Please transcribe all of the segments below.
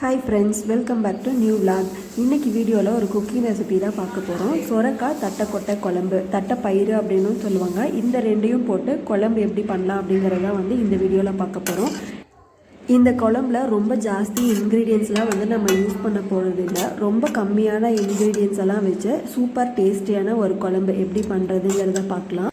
Hi friends welcome back to new vlog இன்னைக்கு வீடியோவில் ஒரு குக்கிங் ரெசிபி தான் பார்க்க போகிறோம் சொரக்காய் தட்டைக்கொட்டை குழம்பு தட்டைப்பயிறு அப்படின்னு சொல்லுவாங்க. இந்த ரெண்டையும் போட்டு குழம்பு எப்படி பண்ணலாம் அப்படிங்கிறத வந்து இந்த வீடியோவில் பார்க்க போகிறோம் இந்த குழம்புல ரொம்ப ஜாஸ்தி இன்க்ரீடியன்ஸ்லாம் வந்து நம்ம யூஸ் பண்ண போகிறது இல்லை. ரொம்ப கம்மியான இன்க்ரீடியன்ஸ் எல்லாம் வச்சு சூப்பர் டேஸ்டியான ஒரு குழம்பு எப்படி பண்ணுறதுங்கிறத பார்க்கலாம்.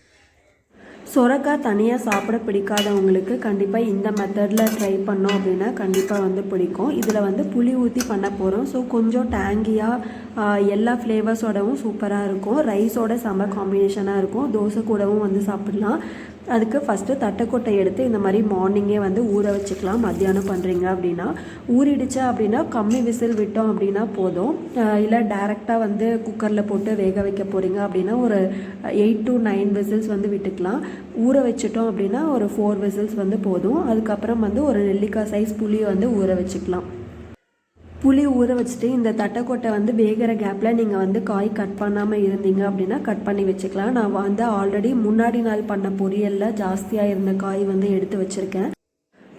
சொரக்காய் தனியாக சாப்பிட பிடிக்காதவங்களுக்கு கண்டிப்பாக இந்த மெத்தடில் ட்ரை பண்ணோம் அப்படின்னா கண்டிப்பாக வந்து பிடிக்கும். இதில் வந்து புளி ஊற்றி பண்ண போகிறோம் ஸோ கொஞ்சம் டேங்கியாக எல்லா ஃப்ளேவர்ஸோடவும் சூப்பராக இருக்கும். ரைஸோட செம்ம காம்பினேஷனாக இருக்கும். தோசை கூடவும் வந்து சாப்பிடலாம். அதுக்கு ஃபஸ்ட்டு தட்டைக்கொட்டை எடுத்து இந்த மாதிரி மார்னிங்கே வந்து ஊற வச்சுக்கலாம். மத்தியானம் பண்ணுறீங்க அப்படின்னா. ஊறிடுச்சு அப்படின்னா கம்மி விசில் விட்டோம் அப்படின்னா போதும். இல்லை டேரெக்டாக வந்து குக்கரில் போட்டு வேக வைக்க போகிறீங்க அப்படின்னா ஒரு எயிட் டு நைன் விசில்ஸ் வந்து விட்டுக்கலாம். ஊற வச்சுட்டோம் அப்படின்னா ஒரு ஃபோர் விசில்ஸ் வந்து போதும். அதுக்கப்புறம் வந்து ஒரு நெல்லிக்காய் சைஸ் புளியை வந்து ஊற வச்சுக்கலாம். புளி ஊற வச்சுட்டு இந்த தட்டைக்கொட்டை வந்து வேகிற கேப்பில் நீங்கள் வந்து காய் கட் பண்ணாமல் இருந்தீங்க அப்படின்னா கட் பண்ணி வச்சுக்கலாம். நான் வந்து ஆல்ரெடி முன்னாடி நாள் பண்ண பொரியலில் ஜாஸ்தியாக இருந்த காய் வந்து எடுத்து வச்சுருக்கேன்.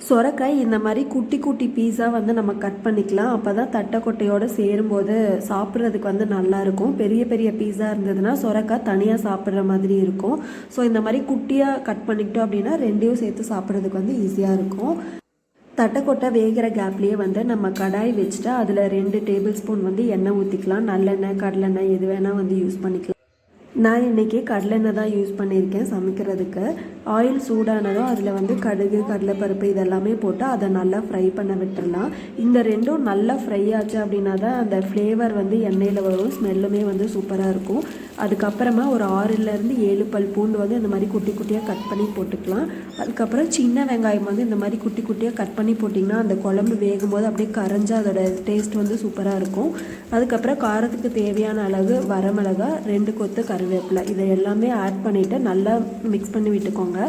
சொரக்காய் இந்த மாதிரி குட்டி குட்டி பீஸாக வந்து நம்ம கட் பண்ணிக்கலாம். அப்போ தான் தட்டைக்கொட்டையோடு சேரும்போது சாப்பிட்றதுக்கு வந்து நல்லாயிருக்கும் பெரிய பெரிய பீஸாக இருந்ததுன்னா சொரக்காய் தனியாக சாப்பிட்ற மாதிரி இருக்கும். ஸோ இந்த மாதிரி குட்டியாக கட் பண்ணிக்கிட்டோம் அப்படின்னா ரெண்டையும் சேர்த்து சாப்பிட்றதுக்கு வந்து ஈஸியாக இருக்கும். தட்டைக்கொட்டை வேகிற கேப்லேயே வந்து நம்ம கடாய் வச்சுட்டு அதில் ரெண்டு டேபிள் ஸ்பூன் வந்து எண்ணெய் ஊற்றிக்கலாம் நல்லெண்ணெய் கடலெண்ணெய் எது வேணால் வந்து யூஸ் பண்ணிக்கலாம். நான் இன்றைக்கி கடலெண்ணெய் தான் யூஸ் பண்ணியிருக்கேன் சமைக்கிறதுக்கு. ஆயில் சூடானதும் அதில் வந்து கடுகு கடலைப்பருப்பு இதெல்லாமே போட்டு அதை நல்லா ஃப்ரை பண்ண விட்டுடலாம் இந்த ரெண்டும் நல்லா ஃப்ரை ஆச்சு அப்படின்னா தான் அந்த ஃப்ளேவர் வந்து எண்ணெயில் வரும். ஸ்மெல்லுமே வந்து சூப்பராக இருக்கும். அதுக்கப்புறமா ஒரு ஆறுலேருந்து ஏழு பல் பூண்டு வந்து இந்த மாதிரி குட்டி குட்டியாக கட் பண்ணி போட்டுக்கலாம். அதுக்கப்புறம் சின்ன வெங்காயம் வந்து இந்த மாதிரி குட்டி குட்டியாக கட் பண்ணி போட்டிங்கன்னா அந்த குழம்பு வேகும் போது அப்படியே கரைஞ்சி அதோட டேஸ்ட் வந்து சூப்பராக இருக்கும். அதுக்கப்புறம் காரத்துக்கு தேவையான அளவு வரமிளகா ரெண்டு கொத்து கருவேப்பிலை. இதை எல்லாமே ஆட் பண்ணிவிட்டு நல்லா மிக்ஸ் பண்ணி விட்டுக்கோங்க.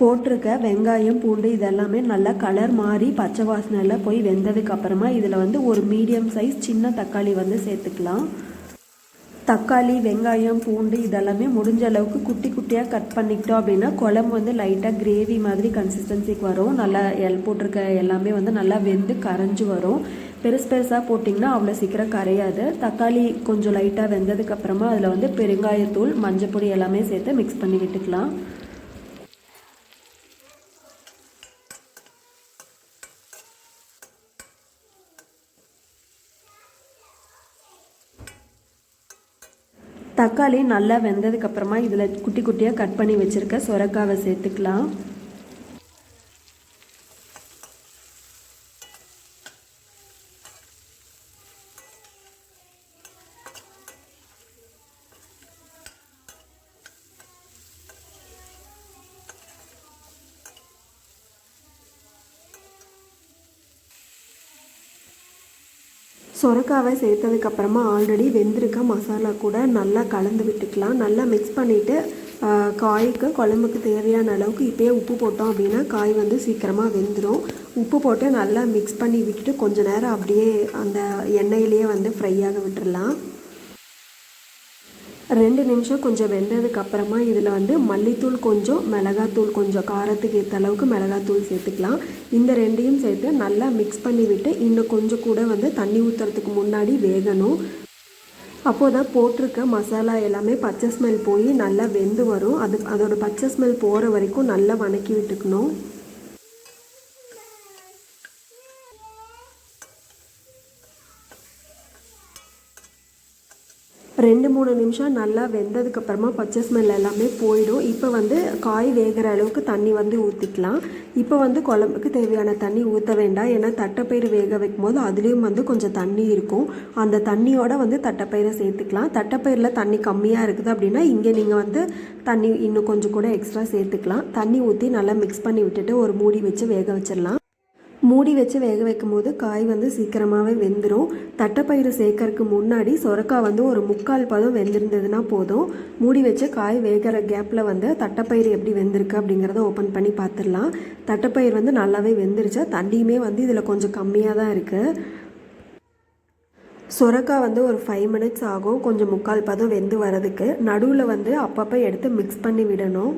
போட்டிருக்க வெங்காயம் பூண்டு இதெல்லாமே நல்லா கலர் மாறி பச்சை வாசனையில் போய் வெந்ததுக்கு அப்புறமா இதில் வந்து ஒரு மீடியம் சைஸ் சின்ன தக்காளி வந்து சேர்த்துக்கலாம். தக்காளி வெங்காயம் பூண்டு இதெல்லாமே முடிஞ்ச அளவுக்கு குட்டி குட்டியாக கட் பண்ணிக்கிட்டோம் அப்படின்னா குழம்பு வந்து லைட்டாக கிரேவி மாதிரி கன்சிஸ்டன்சிக்கு வரும். நல்லா எல் போட்டிருக்க எல்லாமே வந்து நல்லா வெந்து கரைஞ்சு வரும். பெருசு பெருசாக போட்டிங்கன்னா அவ்வளோ சீக்கிரம் கரையாது. தக்காளி கொஞ்சம் லைட்டாக வெந்ததுக்கப்புறமா அதில் வந்து பெருங்காயத்தூள் மஞ்சப்பொடி எல்லாமே சேர்த்து மிக்ஸ் பண்ணி விட்டுக்கலாம். தக்காளி நல்லா வெந்ததுக்கப்புறமா இதில் குட்டி குட்டியாக கட் பண்ணி வச்சுருக்க. சொரக்காவை சேர்த்துக்கலாம். சொரக்காவை சேர்த்ததுக்கப்புறமா ஆல்ரெடி வெந்திருக்க மசாலா கூட நல்லா கலந்து விட்டுக்கலாம். நல்லா மிக்ஸ் பண்ணிவிட்டு காய்க்கு குழம்புக்கு தேவையான அளவுக்கு இப்போயே உப்பு போட்டோம் அப்படின்னா காய் வந்து சீக்கிரமாக வெந்துடும் உப்பு போட்டு நல்லா மிக்ஸ் பண்ணி விட்டுட்டு கொஞ்ச நேரம் அப்படியே அந்த எண்ணெயிலேயே வந்து ஃப்ரை ஆக விட்டுறலாம். ரெண்டு நிமிஷம் கொஞ்சம் வெந்ததுக்கு அப்புறமா இதில் வந்து மல்லித்தூள் கொஞ்சம் மிளகாத்தூள் கொஞ்சம் காரத்துக்கு ஏற்ற அளவுக்கு மிளகாத்தூள் சேர்த்துக்கலாம். இந்த ரெண்டையும் சேர்த்து நல்லா மிக்ஸ் பண்ணி விட்டு இன்னும் கொஞ்சம் கூட வந்து தண்ணி ஊற்றுறதுக்கு முன்னாடி வேகணும். அப்போது தான் போட்டிருக்க மசாலா எல்லாமே பச்சை ஸ்மெல் போய் நல்லா வெந்து வரும். அது அதோட பச்சை ஸ்மெல் போகிற வரைக்கும் நல்லா வணக்கி விட்டுக்கணும். ரெண்டு மூணு நிமிஷம் நல்லா வெந்ததுக்கப்புறமா பச்சை ஸ்மெல் எல்லாமே போயிடும். இப்போ வந்து காய் வேகிற அளவுக்கு தண்ணி வந்து ஊற்றிக்கலாம் இப்போ வந்து குழம்புக்கு தேவையான தண்ணி ஊற்ற வேண்டாம். ஏன்னா தட்டைப்பயிறு வேக வைக்கும் போது அதுலேயும் வந்து கொஞ்சம் தண்ணி இருக்கும். அந்த தண்ணியோட வந்து தட்டைப்பயிரை சேர்த்துக்கலாம். தட்டைப்பயிரில் தண்ணி கம்மியாக இருக்குது அப்படின்னா இங்கே நீங்கள் வந்து தண்ணி இன்னும் கொஞ்சம் கூட எக்ஸ்ட்ரா சேர்த்துக்கலாம். தண்ணி ஊற்றி நல்லா மிக்ஸ் பண்ணி விட்டுட்டு ஒரு மூடி வச்சு வேக வச்சிடலாம். மூடி வச்சு வேக வைக்கும் போது காய் வந்து சீக்கிரமாகவே வெந்துடும் தட்டைப்பயிறு சேர்க்கறதுக்கு முன்னாடி சொரக்காய் வந்து ஒரு முக்கால் பதம் வெந்திருந்ததுன்னா போதும். மூடி வச்சு காய் வேகிற கேப்பில் வந்து தட்டைப்பயிறு எப்படி வெந்திருக்கு அப்படிங்கிறத ஓப்பன் பண்ணி பார்த்துடலாம் தட்டைப்பயிர் வந்து நல்லாவே வெந்துருச்சு. தண்ணியுமே வந்து இதில் கொஞ்சம் கம்மியாக தான் இருக்குது சொரக்காய் வந்து ஒரு ஃபைவ் மினிட்ஸ் ஆகும். கொஞ்சம் முக்கால் பதம் வெந்து வரதுக்கு நடுவில் வந்து அப்பப்போ எடுத்து மிக்ஸ் பண்ணி விடணும்.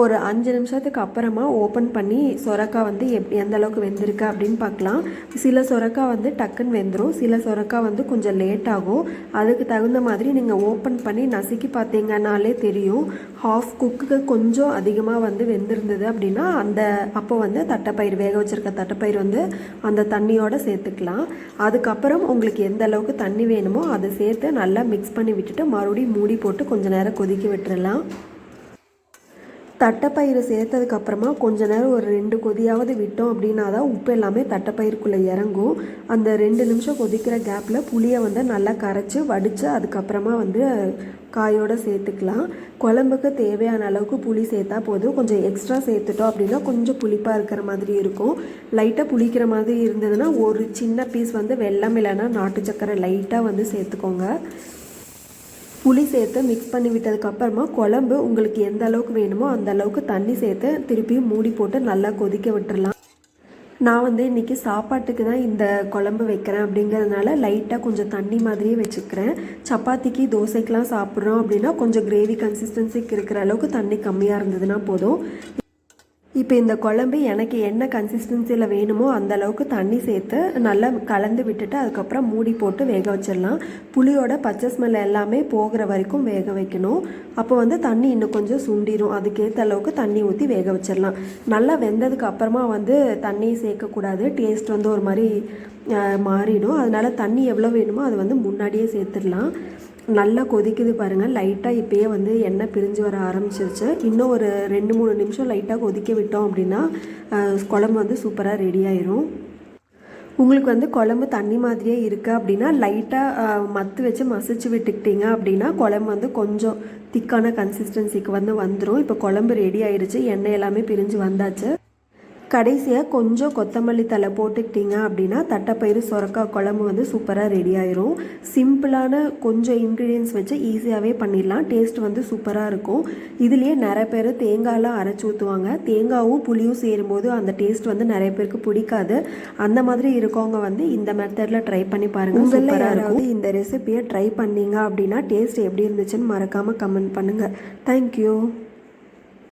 ஒரு அஞ்சு நிமிஷத்துக்கு அப்புறமா ஓப்பன் பண்ணி சொரக்காய் வந்து எப் எந்த அளவுக்கு வெந்திருக்கு அப்படின்னு பார்க்கலாம். சில சொரக்காய் வந்து டக்குன்னு வெந்துடும் சில சொரக்காய் வந்து கொஞ்சம் லேட் ஆகும். அதுக்கு தகுந்த மாதிரி நீங்கள் ஓப்பன் பண்ணி நசுக்கி பார்த்தீங்கன்னாலே தெரியும். ஹாஃப் குக்குக்கு கொஞ்சம் அதிகமாக வந்து வெந்திருந்தது அப்படின்னா அந்த அப்போ வந்து தட்டைப்பயிர் வேக வச்சுருக்க தட்டைப்பயிர் வந்து அந்த தண்ணியோடு சேர்த்துக்கலாம். அதுக்கப்புறம் உங்களுக்கு எந்த அளவுக்கு தண்ணி வேணுமோ அதை சேர்த்து நல்லா மிக்ஸ் பண்ணி விட்டுட்டு மறுபடியும் மூடி போட்டு கொஞ்சம் நேரம் கொதிக்க விட்டுறலாம். தட்டைப்பயிறு சேர்த்ததுக்கப்புறமா கொஞ்ச நேரம் ஒரு ரெண்டு கொதியாவது விட்டோம் அப்படின்னா தான் உப்பு எல்லாமே தட்டைப்பயிருக்குள்ளே இறங்கும். அந்த ரெண்டு நிமிஷம் கொதிக்கிற கேப்பில் புளியை வந்து நல்லா கரைச்சி வடித்து அதுக்கப்புறமா வந்து காயோடு சேர்த்துக்கலாம். குழம்புக்கு தேவையான அளவுக்கு புளி சேர்த்தா போதும். கொஞ்சம் எக்ஸ்ட்ரா சேர்த்துட்டோம் அப்படின்னா கொஞ்சம் புளிப்பாக இருக்கிற மாதிரி இருக்கும். லைட்டாக புளிக்கிற மாதிரி இருந்ததுன்னா ஒரு சின்ன பீஸ் வந்து வெள்ளம் இல்லைன்னா நாட்டு சக்கரை லைட்டாக வந்து சேர்த்துக்கோங்க. புளி சேர்த்து மிக்ஸ் பண்ணி விட்டதுக்கு அப்புறமா குழம்பு உங்களுக்கு எந்த அளவுக்கு வேணுமோ அந்த அளவுக்கு தண்ணி சேர்த்து திருப்பியும் மூடி போட்டு நல்லா கொதிக்க விட்டுடலாம் நான் வந்து இன்றைக்கி சாப்பாட்டுக்கு தான் இந்த குழம்பு வைக்கிறேன் அப்படிங்கிறதுனால லைட்டாக கொஞ்சம் தண்ணி மாதிரியே வச்சுக்கிறேன். சப்பாத்திக்கு தோசைக்கெலாம் சாப்பிட்றோம் அப்படின்னா கொஞ்சம் கிரேவி கன்சிஸ்டன்சிக்கு இருக்கிற அளவுக்கு தண்ணி கம்மியாக இருந்ததுன்னா போதும். இப்போ இந்த குழம்பு எனக்கு என்ன கன்சிஸ்டன்சியில் வேணுமோ அந்த அளவுக்கு தண்ணி சேர்த்து நல்லா கலந்து விட்டுட்டு அதுக்கப்புறம் மூடி போட்டு வேக வச்சிடலாம். புளியோட பச்சை ஸ்மெல் எல்லாமே போகிற வரைக்கும் வேக வைக்கணும். அப்போ வந்து தண்ணி இன்னும் கொஞ்சம் சுண்டிடும் அதுக்கேற்ற அளவுக்கு தண்ணி ஊற்றி வேக வச்சிடலாம். நல்லா வெந்ததுக்கு அப்புறமா வந்து தண்ணி சேர்க்கக்கூடாது டேஸ்ட் வந்து ஒரு மாதிரி மாறிடும். அதனால தண்ணி எவ்வளோ வேணுமோ அது வந்து முன்னாடியே சேர்த்துடலாம். நல்லா கொதிக்குது பாருங்கள் லைட்டாக இப்போயே வந்து எண்ணெய் பிரிஞ்சு வர ஆரம்பிச்சிருச்சு. இன்னும் ஒரு ரெண்டு மூணு நிமிஷம் லைட்டாக கொதிக்க விட்டோம் அப்படின்னா குழம்பு வந்து சூப்பராக ரெடி ஆயிரும். உங்களுக்கு வந்து குழம்பு தண்ணி மாதிரியே இருக்குது அப்படின்னா லைட்டாக மத்து வச்சு மசிச்சு விட்டுக்கிட்டீங்க அப்படின்னா குழம்பு வந்து கொஞ்சம் திக்கான கன்சிஸ்டன்சிக்கு வந்து வந்துடும் இப்போ குழம்பு ரெடி ஆயிடுச்சு. எண்ணெய் எல்லாமே பிரிஞ்சு வந்தாச்சு. கடைசியாக கொஞ்சம் கொத்தமல்லி தலை போட்டுக்கிட்டீங்க அப்படின்னா தட்டைப்பயிறு சொரக்காய் குழம்பு வந்து சூப்பராக ரெடி ஆயிரும். சிம்பிளான கொஞ்சம் இன்க்ரீடியன்ஸ் வச்சு ஈஸியாகவே பண்ணிடலாம். டேஸ்ட் வந்து சூப்பராக இருக்கும். இதுலேயே நிறைய பேர் தேங்காயெலாம் அரைச்சி ஊற்றுவாங்க தேங்காவும் புளியும் சேரும்போது அந்த டேஸ்ட் வந்து நிறைய பேருக்கு பிடிக்காது. அந்த மாதிரி இருக்கவங்க வந்து இந்த மெத்தடில் ட்ரை பண்ணி பாருங்கள் சூப்பராக இருக்கும். இந்த ரெசிபியை ட்ரை பண்ணீங்க அப்படின்னா டேஸ்ட் எப்படி இருந்துச்சுன்னு மறக்காமல் கமெண்ட் பண்ணுங்கள் தேங்க்யூ